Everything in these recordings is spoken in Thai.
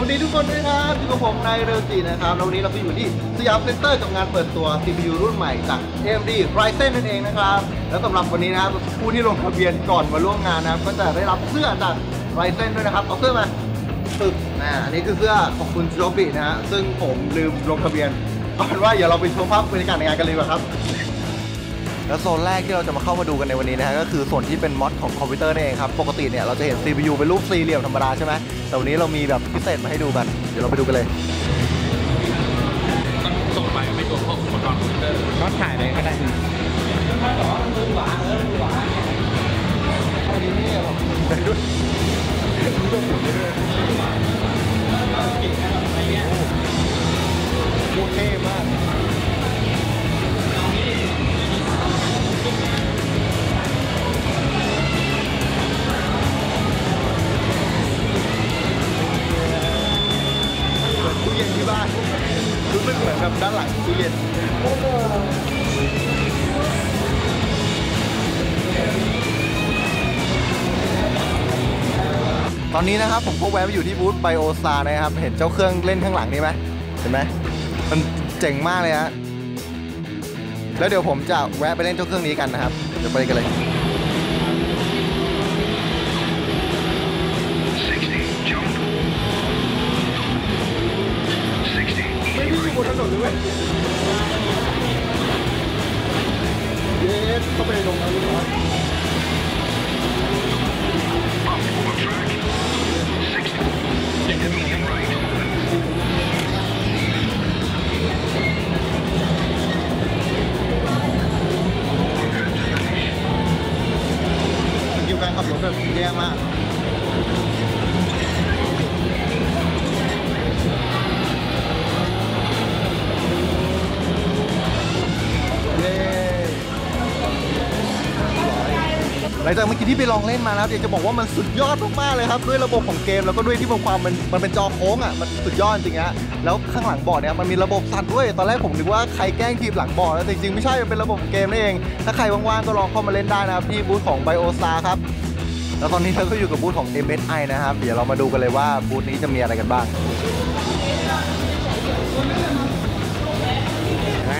วัสดีทุกคนด้วยครับอยู่กับผมนายเรวจีนะครับแล้ววันนี้เราก็อยู่ที่สยามเซ็นเตอร์กับงานเปิดตัว CPU รุ่นใหม่จาก AMD Ryzen นั่นเองนะครับ แล้วสำหรับวันนี้นะครับผู้ที่ลงทะเบียนก่อนมาร่วมงานนะครับก็จะได้รับเสื้อจาก Ryzen ด้วยนะครับ เอาเสื้อมาปึ๊บนะอันนี้คือเสื้อของคุณโจบินะฮะซึ่งผมลืมลงทะเบียนเอาเป็นว่าเดี๋ยวเราไปชมภาพบรรยากาศในงานกันเลยดีกว่าครับ แล้วโซนแรกที่เราจะมาเข้ามาดูกันในวันนี้นะฮะก็คือส่วนที่เป็นมอดของคอมพิวเตอร์นี่เองครับ ปกติเนี่ยเราจะเห็น CPU เป็นรูปสี่เหลี่ยมธรรมดาใช่ไหมแต่วันนี้เรามีแบบพิเศษมาให้ดูกัน เดี๋ยวเราไปดูกันเลยต้องส่งไปไม่ตัวพวกอุปกรณ์คอมพิวเตอร์ก็ถ่ายเลยก็ได้ เย็นตอนนี้นะครับผมก็แวะไปอยู่ที่บูธไบโอซานะครับ เห็นเจ้าเครื่องเล่นข้างหลังนี่ไหมเห็นไหมมันเจ๋งมากเลยฮะแล้วเดี๋ยวผมจะแวะไปเล่นเจ้าเครื่องนี้กันนะครับเดี๋ยวไปกันเลย อยู่บนถนนเลยเว้ยเย้เข้าไลังจากเมื่อกี้ที่ไปลองเล่นมานะครับอยากจะบอกว่ามันสุดยอดมากๆเลยครับด้วยระบบของเกมแล้วก็ด้วยที่มันความมันมันเป็นจอโค้งอะมันสุดยอดจริงๆฮะแล้วข้างหลังบอร์ดเนี่ยมันมีระบบสั่นด้วยตอนแรกผมนึกว่าใครแกล้งทีมหลังบอร์ดแล้วแต่จริงๆไม่ใช่มันเป็นระบบเกมนี่เอง ถ้าใครว่างๆก็ลองเข้ามาเล่นได้นะครับที่บูธของ BioStar ครับแล้วตอนนี้เราก็อยู่กับบูธของ MSI นะครับ เดี๋ยวเรามาดูกันเลยว่าบูธนี้จะมีอะไรกันบ้างไ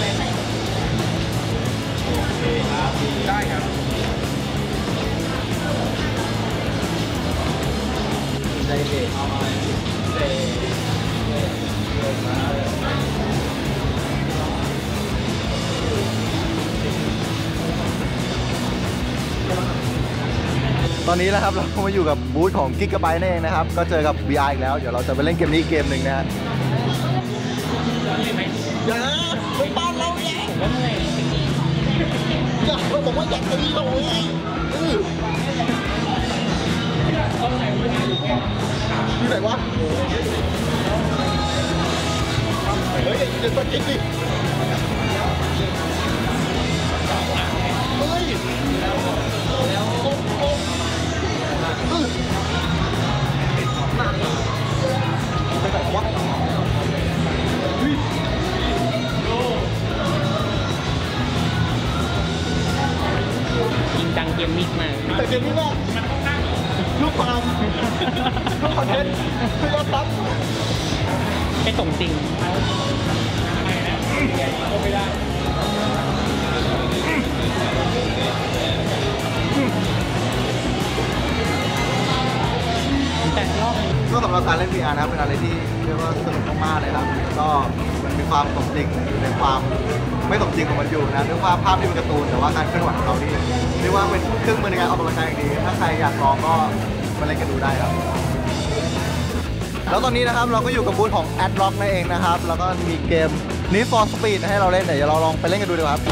ด้ ตอนนี้นะครับเราก็มาอยู่กับบูธของ Gigabyte นั่นเองนะครับ ก็เจอกับ VR อีกแล้ว เดี๋ยวเราจะไปเล่นเกมนี้เกมหนึ่งนะฮะอย่าไปบ้านเราอย่าอย่าเราบอกว่าอยากตีเราเลยเออที่ไหนวะเฮ้ยเดี๋ยวสกิดดิเฮ้ย มมิกมากแต่เกมนี้ว่าลูกความลูกคอนเทนต์คือยอดซับไม่สมจริงแต่รอบก็สำหรับการเล่น VR นะครับเป็นอะไรที่เรียกว่าสนุกมากๆเลยครับก็มันมี ความสมจริงอยู่ในความไม่สมจริงของมันอยู่นะด้วยว่าภาพที่เป็นการ์ตูนแต่ว่าการเคลื่อนไหวของเขานี่เรียกว่าเป็นเครื่องมือในการออกกำลังกายอย่างดี ถ้าใครอยากลองก็มาเล่นกันดูได้ครับ แล้วตอนนี้นะครับเราก็อยู่กับบูธของ a d r o c k นั่นเองนะครับ แล้วก็มีเกม Need for Speed ให้เราเล่นเดี๋ยวเราลองไปเล่นกันดูดีกว่าครับ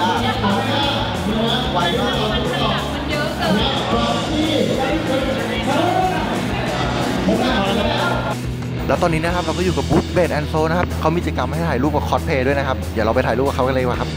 ยากไวมาก แล้วตอนนี้นะครับเราก็อยู่กับบูธเบดแอนโซนะครับเขามีกิจกรรมให้ถ่ายรูปกับคอสเพย์ด้วยนะครับเดี๋ยวเราไปถ่ายรูปกับเขากันเลยว่าครับ